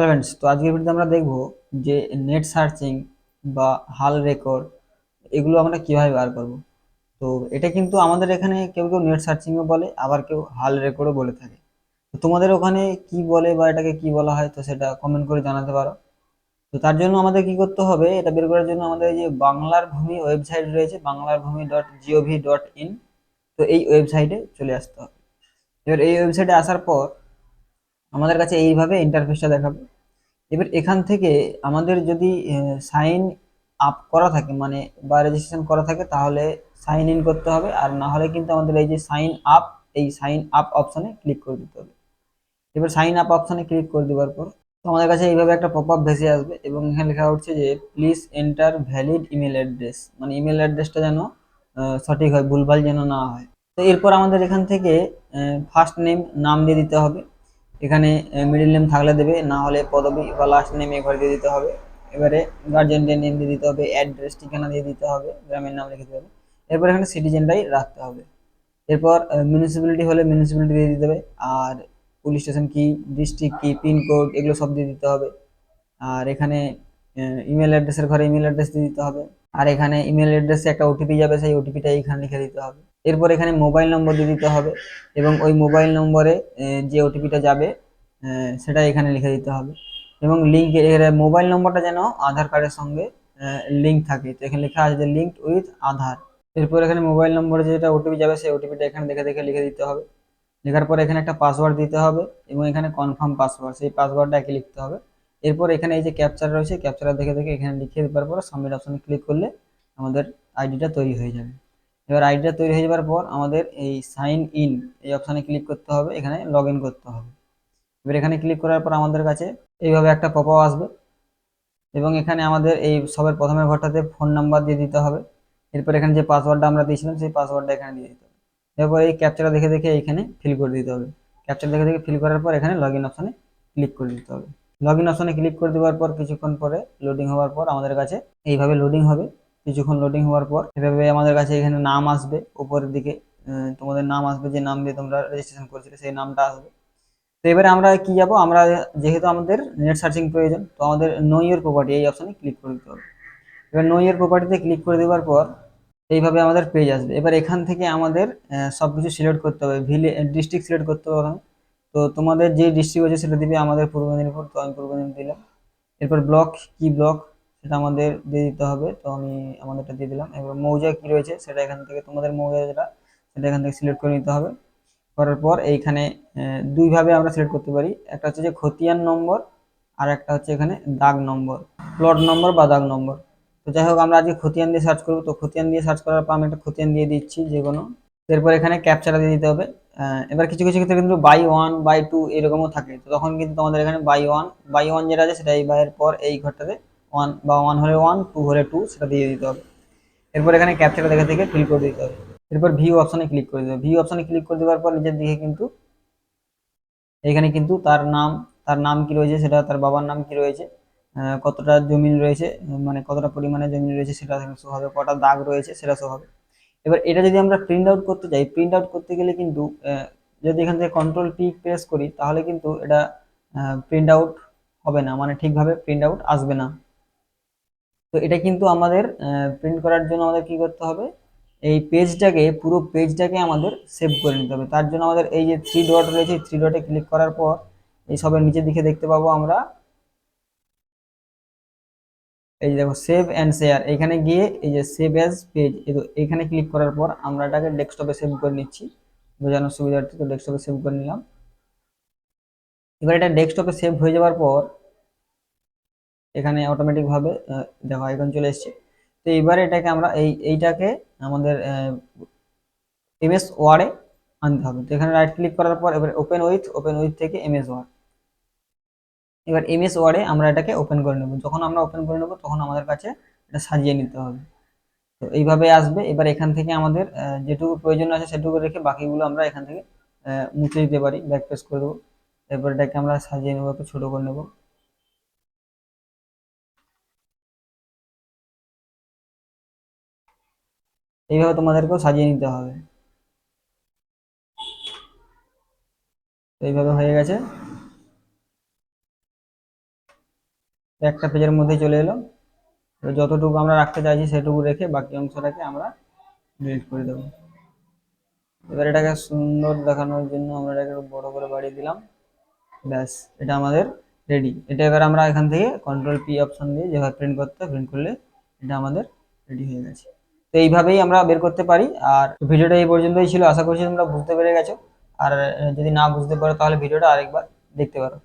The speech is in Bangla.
হ্যালো ফ্রেন্ডস তো আজকের ভিডিওতে আমরা দেখব যে নেট সার্চিং বা হাল রেকর্ড এগুলো আমরা কীভাবে বার করব। তো এটা কিন্তু আমাদের এখানে কেউ কেউ নেট সার্চিংও বলে, আবার কেউ হাল রেকর্ডও বলে থাকে। তো তোমাদের ওখানে কি বলে বা এটাকে কি বলা হয়, তো সেটা কমেন্ট করে জানাতে পারো। তো তার জন্য আমাদের কি করতে হবে, এটা বের করার জন্য আমাদের যে বাংলার ভূমি ওয়েবসাইট রয়েছে বাংলার ভূমি ডট জিওভি ডট ইন তো এই ওয়েবসাইটে চলে আসতে হবে। এবার এই ওয়েবসাইটে আসার পর আমাদের কাছে এইভাবে ইন্টারফেসটা দেখাবে। এবার এখান থেকে আমাদের যদি সাইন আপ করা থাকে মানে বা রেজিস্ট্রেশন করা থাকে, তাহলে সাইন ইন করতে হবে। আর না হলে কিন্তু আমাদের এই যে সাইন আপ এই সাইন আপ অপশনে ক্লিক করে দিতে হবে। এবার সাইন আপ অপশনে ক্লিক করে দেওয়ার পর তো আমাদের কাছে এইভাবে একটা পপ আপ ভেসে আসবে এবং এখানে লেখা হচ্ছে যে please enter valid email address মানে ইমেল অ্যাড্রেসটা যেন সঠিক হয়, ভুলভাল যেন না হয়। তো এরপর আমাদের এখান থেকে ফার্স্ট নেম নাম দিয়ে দিতে হবে। এখানে মিডিল নেম থাকলে দেবে, না হলে পদবি বা লাস্ট নেম এ ঘরে দিয়ে দিতে হবে। এবারে গার্জেনদের নেম দিয়ে দিতে হবে অ্যাড্রেস ঠিকানা দিয়ে দিতে হবে, গ্রামের নাম লিখে দিতে হবে। এরপর এখানে সিটিজেনটাই রাখতে হবে। এরপর মিউনিসিপ্যালিটি হলে মিউনিসিপ্যালিটি দিয়ে দিতে হবে, আর পুলিশ স্টেশন কি ডিস্ট্রিক্ট কি পিনকোড এগুলো সব দিয়ে দিতে হবে। আর এখানে ইমেল অ্যাড্রেসের ঘরে ইমেল অ্যাড্রেস দিয়ে দিতে হবে। আর এখানে ইমেল অ্যাড্রেসে একটা ওটিপি যাবে, সেই ওটিপিটা এখানে লিখে দিতে হবে। এরপর এখানে মোবাইল নম্বর দিয়ে দিতে হবে এবং ওই মোবাইল নম্বরে যে ওটিপিটা যাবে সেটা এখানে লিখে দিতে হবে। এবং লিঙ্ক মোবাইল নম্বরটা যেন আধার কার্ডের সঙ্গে লিঙ্ক থাকে। তো এখানে লেখা আছে যে লিঙ্ক উইথ আধার। এরপর এখানে মোবাইল নম্বরে যেটা ওটিপি যাবে, সেই ওটিপিটা এখানে দেখে দেখে লিখে দিতে হবে। লেখার পর এখানে একটা পাসওয়ার্ড দিতে হবে এবং এখানে কনফার্ম পাসওয়ার্ড সেই পাসওয়ার্ডটা একে লিখতে হবে। এরপর এখানে এই যে ক্যাপচার রয়েছে ক্যাপচার দেখে দেখে এখানে লিখে দেওয়ার পর সাবমিট অপশনে ক্লিক করলে আমাদের আইডিটা তৈরি হয়ে যাবে। এবার আইডিটা তৈরি হয়ে যাওয়ার পর আমাদের এই সাইন ইন এই অপশানে ক্লিক করতে হবে, এখানে লগ করতে হবে। এবার এখানে ক্লিক করার পর আমাদের কাছে এইভাবে একটা পপ আসবে এবং এখানে আমাদের এই সবের প্রথমের ঘরটাতে ফোন নাম্বার দিয়ে দিতে হবে। এরপর এখানে যে পাসওয়ার্ডটা আমরা দিয়েছিলাম, সেই পাসওয়ার্ডটা এখানে দিয়ে দিতে হবে। এরপর এই ক্যাপচারটা দেখে দেখে এইখানে ফিল করে দিতে হবে। ক্যাপচার দেখে দেখে ফিল করার পর এখানে লগ ইন অপশানে ক্লিক করে দিতে হবে। লগ ইন অপশানে ক্লিক করে দেওয়ার পর কিছুক্ষণ পরে লোডিং হওয়ার পর আমাদের কাছে এইভাবে লোডিং হবে। কিছুক্ষণ লোডিং হওয়ার পর এভাবে আমাদের কাছে এখানে নাম আসবে, উপরের দিকে তোমাদের নাম আসবে, যে নাম দিয়ে তোমরা রেজিস্ট্রেশন করেছিলে, সেই নামটা আসবে। তো এবারে আমরা কি যাব? আমরা যেহেতু আমাদের নেট সার্চিং প্রয়োজন, তো আমাদের নো ইয়ের প্রপার্টি এই অপশানে ক্লিক করে দিতে হবে। এবার নো ইয়ের প্রপার্টিতে ক্লিক করে দেওয়ার পর এইভাবে আমাদের পেজ আসবে। এবার এখান থেকে আমাদের সব কিছু সিলেক্ট করতে হবে ভিলে ডিস্ট্রিক্ট সিলেক্ট করতে হবে তো তোমাদের যে ডিস্ট্রিক্ট আছে সেটা দিবে আমাদের পূর্ব মেদিনীপুর, তো আমি পূর্ব মেদিনীপুর দিলাম। এরপর ব্লক কি ব্লক সেটা আমাদের দিয়ে দিতে হবে। তো আমি আমাদেরটা দিয়ে দিলাম। এবার মৌজা কি রয়েছে সেটা এখান থেকে তোমাদের মৌজা যেটা, সেটা এখান থেকে সিলেক্ট করে নিতে হবে। করার পর এইখানে দুইভাবে আমরা সিলেক্ট করতে পারি। একটা হচ্ছে যে খতিয়ান নম্বর আর একটা হচ্ছে এখানে দাগ নম্বর প্লট নম্বর বা দাগ নম্বর। তো যাই হোক, আমরা আজকে খতিয়ান দিয়ে সার্চ করব। তো খতিয়ান দিয়ে সার্চ করার পর আমি একটা খতিয়ান দিয়ে দিচ্ছি যে কোনো। এরপর এখানে ক্যাপচারা দিয়ে দিতে হবে। এবার কিছু কিছু ক্ষেত্রে কিন্তু বাই ওয়ান বাই টু এরকমও থাকে। তো তখন কিন্তু তোমাদের এখানে বাই ওয়ান বাই ওয়ান যেটা আছে সেটা এই বাইয়ের পর এই ঘরটাতে ওয়ান বা ওয়ান হলে ওয়ান টু হলে টু সেটা দিয়ে দিতে হবে। এরপর এখানে ক্যাপচারটা দেখে থেকে ফিল করে দিতে হবে। এরপর ভিউ অপশনে ক্লিক করে দেবে ভিউ অপশনে ক্লিক করে দেওয়ার পর নিজের দিকে কিন্তু এখানে কিন্তু তার নাম তার নাম কি রয়েছে সেটা, তার বাবার নাম কি রয়েছে কতটা জমিন রয়েছে মানে কতটা পরিমাণে জমিন রয়েছে সেটা শো হবে, কটা দাগ রয়েছে সেটা শো হবে। এবার এটা যদি আমরা প্রিন্ট আউট করতে যাই প্রিন্ট আউট করতে গেলে কিন্তু যদি এখান থেকে কন্ট্রোল পি প্রেস করি, তাহলে কিন্তু এটা প্রিন্ট আউট হবে না মানে ঠিকভাবে প্রিন্ট আউট আসবে না। তো এটা কিন্তু আমাদের প্রিন্ট করার জন্য আমাদের কি করতে হবে? এই পেজটাকে পুরো পেজটাকে আমাদের সেভ করে নিতে হবে। তার জন্য আমাদের এই যে থ্রি ডট রয়েছে থ্রি ডটে ক্লিক করার পর এই সবের নিচের দিকে দেখতে পাবো আমরা। এই যে দেখো সেভ অ্যান্ড শেয়ার এখানে গিয়ে এই যে সেভ অ্যাজ পেজ এখানে ক্লিক করার পর আমরা এটাকে ডেস্কটপে সেভ করে নিচ্ছি। বোঝানোর সুবিধার্থে তো ডেস্কটপে সেভ করে নিলাম। এবার এটা ডেস্কটপে সেভ হয়ে যাওয়ার পর এখানে অটোমেটিকভাবে দেখো আইকন চলে এসছে। তো এইবারে এটাকে আমরা এই, এইটাকে আমাদের এমএস ওয়ার্ডে আনতে হবে। তো এখানে রাইট ক্লিক করার পর এবার ওপেন উইথ ওপেন উইথ থেকে এমএস ওয়ার্ড এবার এমএস ওয়ার্ডে আমরা এটাকে ওপেন করে নেব। যখন আমরা ওপেন করে নেব, তখন আমাদের কাছে এটা সাজিয়ে নিতে হবে। তো এইভাবে আসবে। এবার এখান থেকে আমাদের যেটুকু প্রয়োজন আছে সেটুকু রেখে বাকিগুলো আমরা এখান থেকে মুছে দিতে পারি। ব্যাক পেস করে দেবো। এরপর এটাকে আমরা সাজিয়ে নেব, একটু ছোটো করে নেব। এইভাবে তোমাদেরকেও সাজিয়ে নিতে হবে। এইভাবে হয়ে গেছে। একটা পেজের মধ্যে চলে এলো। যতটুকু আমরা রাখতে চাইছি সেটুকু রেখে বাকি অংশটাকে আমরা ডিলিট করে দেবো। এবার এটাকে সুন্দর দেখানোর জন্য আমরা এটাকে বড় করে বাড়িয়ে দিলাম। ব্যাস, এটা আমাদের রেডি এটা এবার আমরা এখান থেকে কন্ট্রোল পি অপশন দিয়ে যেভাবে প্রিন্ট করতে প্রিন্ট করলে এটা আমাদের রেডি হয়ে গেছে। তো এইভাবেই আমরা বের করতে পারি। আর ভিডিওটা এই পর্যন্তই ছিল। আশা করছি তোমরা বুঝতে পেরে গেছো। আর যদি না বুঝতে পারো, তাহলে ভিডিওটা আরেকবার দেখতে পারো।